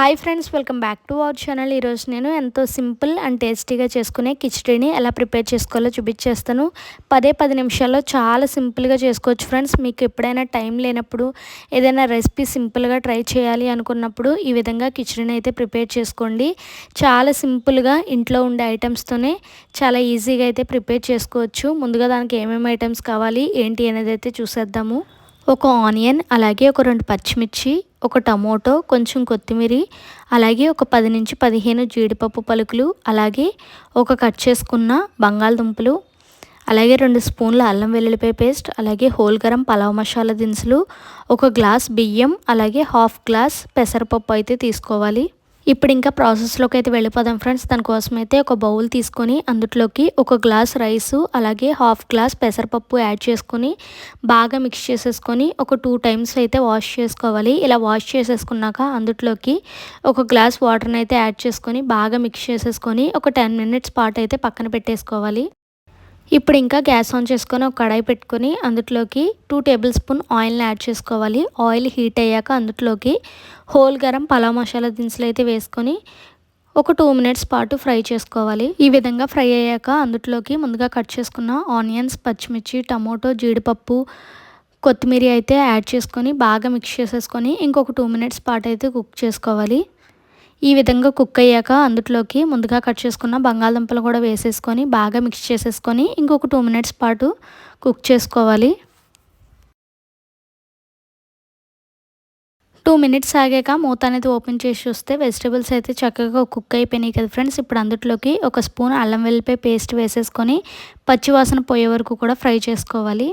Hi friends welcome back to our channel ఈరోజు నేను ఎంతో సింపుల్ అండ్ టేస్టీగా చేసుకునే కిచడీని ఎలా ప్రిపేర్ చేసుకోవాలో చూపించేస్తాను. పదే పది నిమిషాల్లో చాలా సింపుల్గా చేసుకోవచ్చు ఫ్రెండ్స్ మీకు ఎప్పుడైనా టైం లేనప్పుడు ఏదైనా రెసిపీ సింపుల్గా ట్రై చేయాలి అనుకున్నప్పుడు ఈ విధంగా కిచడీని అయితే ప్రిపేర్ చేసుకోండి. చాలా సింపుల్గా ఇంట్లో ఉండే ఐటమ్స్తోనే చాలా ఈజీగా అయితే ప్రిపేర్ చేసుకోవచ్చు. ముందుగా దానికి ఏమేమి ఐటమ్స్ కావాలి ఏంటి అనేది అయితే చూసేద్దాము. ఒక ఆనియన్ అలాగే ఒక రెండు పచ్చిమిర్చి ఒక టమోటో కొంచెం కొత్తిమీర అలాగే ఒక పది నుంచి పదిహేను జీడిపప్పు పలుకులు అలాగే ఒక కట్ చేసుకున్న బంగాళదుంపలు అలాగే రెండు స్పూన్ల అల్లం వెల్లుల్లిపాయ పేస్ట్ అలాగే హోల్ గరం పలావ్ మసాలా దినుసులు ఒక గ్లాస్ బియ్యం అలాగే హాఫ్ గ్లాస్ పెసరపప్పు అయితే తీసుకోవాలి. ఇప్పుడు ఇంకా ప్రాసెస్లోకి అయితే వెళ్ళిపోదాం ఫ్రెండ్స్. దానికోసం అయితే ఒక బౌల్ తీసుకొని అందులోకి ఒక గ్లాస్ రైసు అలాగే హాఫ్ గ్లాస్ పెసరపప్పు యాడ్ చేసుకొని బాగా మిక్స్ చేసేసుకొని ఒక టూ టైమ్స్ అయితే వాష్ చేసుకోవాలి. ఇలా వాష్ చేసేసుకున్నాక అందులోకి ఒక గ్లాస్ వాటర్ని అయితే యాడ్ చేసుకొని బాగా మిక్స్ చేసేసుకొని ఒక టెన్ మినిట్స్ పాటు అయితే పక్కన పెట్టేసుకోవాలి. ఇప్పుడు ఇంకా గ్యాస్ ఆన్ చేసుకొని ఒక కడాయి పెట్టుకొని అందులోకి టూ టేబుల్ స్పూన్ ఆయిల్ని యాడ్ చేసుకోవాలి. ఆయిల్ హీట్ అయ్యాక అందులోకి హోల్ గరం పలావ్ మసాలా దినుసులు అయితే వేసుకొని ఒక టూ మినిట్స్ పాటు ఫ్రై చేసుకోవాలి. ఈ విధంగా ఫ్రై అయ్యాక అందులోకి ముందుగా కట్ చేసుకున్న ఆనియన్స్ పచ్చిమిర్చి టమోటో జీడిపప్పు కొత్తిమీర అయితే యాడ్ చేసుకొని బాగా మిక్స్ చేసేసుకొని ఇంకొక టూ మినిట్స్ పాటు అయితే కుక్ చేసుకోవాలి. ఈ విధంగా కుక్ అయ్యాక అందులోకి ముందుగా కట్ చేసుకున్న బంగాళదుంపలు కూడా వేసేసుకొని బాగా మిక్స్ చేసేసుకొని ఇంకొక టూ మినిట్స్ పాటు కుక్ చేసుకోవాలి. టూ మినిట్స్ ఆగాక మూత అనేది ఓపెన్ చేసి చూస్తే వెజిటేబుల్స్ అయితే చక్కగా కుక్ అయిపోయినాయి కదా ఫ్రెండ్స్ ఇప్పుడు అందులోకి ఒక స్పూన్ అల్లం వెల్లిపాయ పేస్ట్ వేసేసుకొని పచ్చివాసన పోయే వరకు కూడా ఫ్రై చేసుకోవాలి.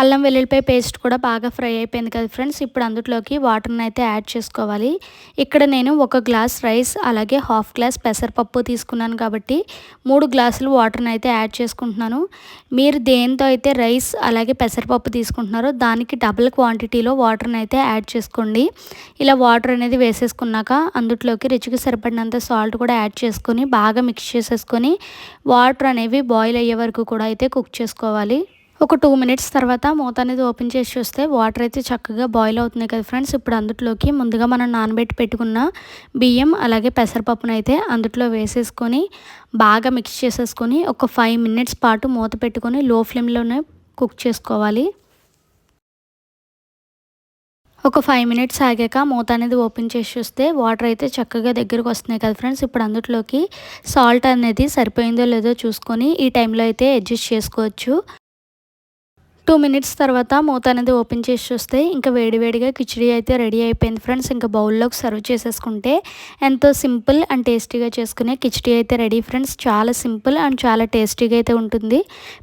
అల్లం వెల్లుల్లిపాయ పేస్ట్ కూడా బాగా ఫ్రై అయిపోయింది కదా ఫ్రెండ్స్. ఇప్పుడు అందులోకి వాటర్ని అయితే యాడ్ చేసుకోవాలి. ఇక్కడ నేను ఒక గ్లాస్ రైస్ అలాగే హాఫ్ గ్లాస్ పెసరపప్పు తీసుకున్నాను కాబట్టి మూడు గ్లాసులు వాటర్ని అయితే యాడ్ చేసుకుంటున్నాను. మీరు దేంతో అయితే రైస్ అలాగే పెసరపప్పు తీసుకుంటున్నారో దానికి డబుల్ క్వాంటిటీలో వాటర్ని అయితే యాడ్ చేసుకోండి. ఇలా వాటర్ అనేది వేసేసుకున్నాక అందులోకి రుచికి సరిపడినంత సాల్ట్ కూడా యాడ్ చేసుకొని బాగా మిక్స్ చేసేసుకొని వాటర్ అనేవి బాయిల్ అయ్యే వరకు కూడా అయితే కుక్ చేసుకోవాలి. ఒక టూ మినిట్స్ తర్వాత మూత అనేది ఓపెన్ చేసి చూస్తే వాటర్ అయితే చక్కగా బాయిల్ అవుతున్నాయి కదా ఫ్రెండ్స్. ఇప్పుడు అందులోకి ముందుగా మనం నానబెట్టి పెట్టుకున్న బియ్యం అలాగే పెసరపప్పును అయితే వేసేసుకొని బాగా మిక్స్ చేసేసుకొని ఒక ఫైవ్ మినిట్స్ పాటు మూత పెట్టుకొని లో ఫ్లేమ్లోనే కుక్ చేసుకోవాలి. ఒక ఫైవ్ మినిట్స్ ఆగాక మూత అనేది ఓపెన్ చేసి చూస్తే వాటర్ అయితే చక్కగా దగ్గరకు వస్తున్నాయి కదా ఫ్రెండ్స్. ఇప్పుడు అందులోకి సాల్ట్ అనేది సరిపోయిందో లేదో చూసుకొని ఈ టైంలో అయితే అడ్జస్ట్ చేసుకోవచ్చు. టూ మినిట్స్ తర్వాత మూత అనేది ఓపెన్ చేసి చూస్తే ఇంకా వేడివేడిగా కిచిడి అయితే రెడీ అయిపోయింది ఫ్రెండ్స్ ఇంకా బౌల్లోకి సర్వ్ చేసేసుకుంటే ఎంతో సింపుల్ అండ్ టేస్టీగా చేసుకునే కిచిడి అయితే రెడీ ఫ్రెండ్స్ చాలా సింపుల్ అండ్ చాలా టేస్టీగా అయితే ఉంటుంది.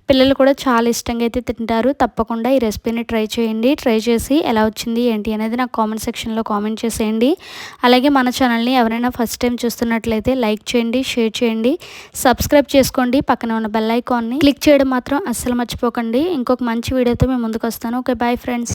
పిల్లలు కూడా చాలా ఇష్టంగా అయితే తింటారు. తప్పకుండా ఈ రెసిపీని ట్రై చేయండి. ట్రై చేసి ఎలా వచ్చింది ఏంటి అనేది నాకు కామెంట్ సెక్షన్లో కామెంట్ చేసేయండి. అలాగే మన ఛానల్ని ఎవరైనా ఫస్ట్ టైం చూస్తున్నట్లయితే లైక్ చేయండి షేర్ చేయండి. సబ్స్క్రైబ్ చేసుకోండి పక్కన ఉన్న బెల్ ఐకాన్ని క్లిక్ చేయడం మాత్రం అస్సలు మర్చిపోకండి. ఇంకొక మంచి మంచి వీడియోతో మేము ముందుకు వస్తాను ఓకే బాయ్ ఫ్రెండ్స్